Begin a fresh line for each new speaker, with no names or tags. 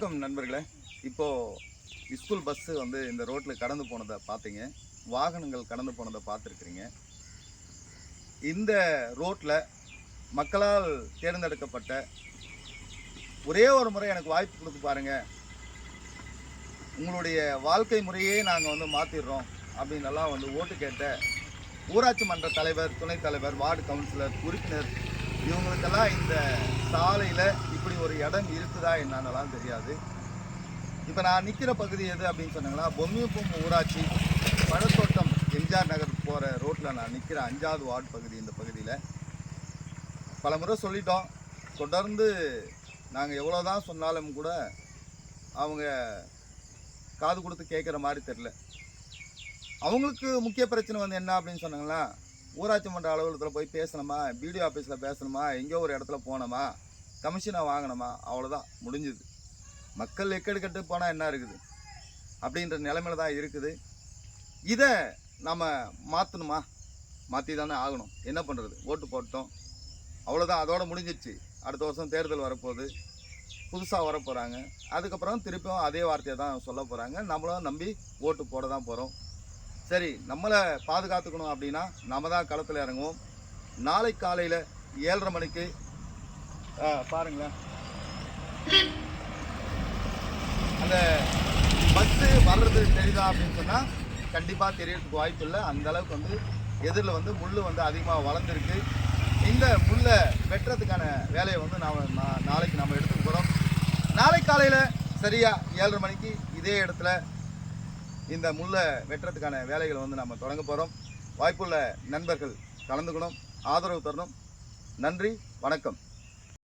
வணக்கம் நண்பர்களே. இப்போது ஸ்கூல் பஸ்ஸு வந்து இந்த ரோட்டில் கடந்து போனதை பார்த்தீங்க. வாகனங்கள் கடந்து போனதை பார்த்துருக்குறீங்க. இந்த ரோட்டில் மக்களால் தேர்ந்தெடுக்கப்பட்ட ஒரே ஒரு முறை எனக்கு வாய்ப்பு கொடுத்து பாருங்கள் உங்களுடைய வாழ்க்கை முறையே நாங்கள் வந்து மாற்றிடுறோம் அப்படின்னெல்லாம் வந்து ஓட்டு கேட்ட ஊராட்சி மன்ற தலைவர் துணைத் தலைவர் வார்டு கவுன்சிலர் உறுப்பினர் இவங்களுக்கெல்லாம் இந்த சாலையில் இப்படி ஒரு இடம் இருக்குதா என்னன்னலாம் தெரியாது. இப்போ நான் நிற்கிற பகுதி எது அப்படின்னு சொன்னாங்களா பொம்மியப்பம் ஊராட்சி பழத்தோட்டம் எம்ஜிஆர் நகர் போகிற ரோட்டில் நான் நிற்கிற அஞ்சாவது வார்டு பகுதி இந்த பகுதியில். பல முறை சொல்லிட்டோம். தொடர்ந்து நாங்கள் எவ்வளோ தான் சொன்னாலும் கூட அவங்க காது கொடுத்து கேட்குற மாதிரி தெரில அவங்களுக்கு முக்கிய பிரச்சனை வந்து என்ன அப்படின்னு சொன்னாங்கன்னா ஊராட்சி மன்ற அலுவலகத்தில் போய் பேசணுமா? பிடிஓ ஆஃபீஸில் பேசணுமா? எங்கேயோ ஒரு இடத்துல போனோமா கமிஷனை வாங்கணுமா? அவ்வளோதான் முடிஞ்சுது. மக்கள் எக்கெடு கட்டு போனால் என்ன இருக்குது? அப்படின்ற நிலைமையில தான் இருக்குது. இதை நம்ம மாற்றணுமா மாற்றி தானே ஆகணும். என்ன பண்ணுறது ஓட்டு போட்டோம். அவ்வளோதான் அதோட முடிஞ்சிடுச்சு அடுத்த வருஷம் தேர்தல் வரப்போகுது. புதுசாக வர போகிறாங்க அதுக்கப்புறம் திருப்பியும் அதே வார்த்தையை தான் சொல்ல போகிறாங்க நம்மளும் நம்பி ஓட்டு போட தான் போகிறோம் சரி நம்மளை பாதுகாத்துக்கணும் அப்படின்னா நம்ம தான் களத்தில் இறங்குவோம். நாளை காலையில் ஏழரை மணிக்கு ஆ, பாருங்களேன். அந்த பஸ்ஸு வர்றது தெரியுதா அப்படின்னு சொன்னால் கண்டிப்பாக தெரியறதுக்கு வாய்ப்பு இல்லை. அந்த அளவுக்கு வந்து எதிரில் வந்து முள் வந்து அதிகமாக வளர்ந்துருக்கு. இந்த முள்ளை வெட்டுறதுக்கான வேலையை வந்து நாம் நாளைக்கு நம்ம எடுத்துக்க போகிறோம் நாளை காலையில் சரியாக ஏழரை மணிக்கு இதே இடத்துல இந்த முள்ளை வெட்டுறதுக்கான வேலைகளை வந்து நம்ம தொடங்க போகிறோம் வாய்ப்புள்ள நண்பர்கள் கலந்துக்கணும் ஆதரவு தரணும். நன்றி வணக்கம்.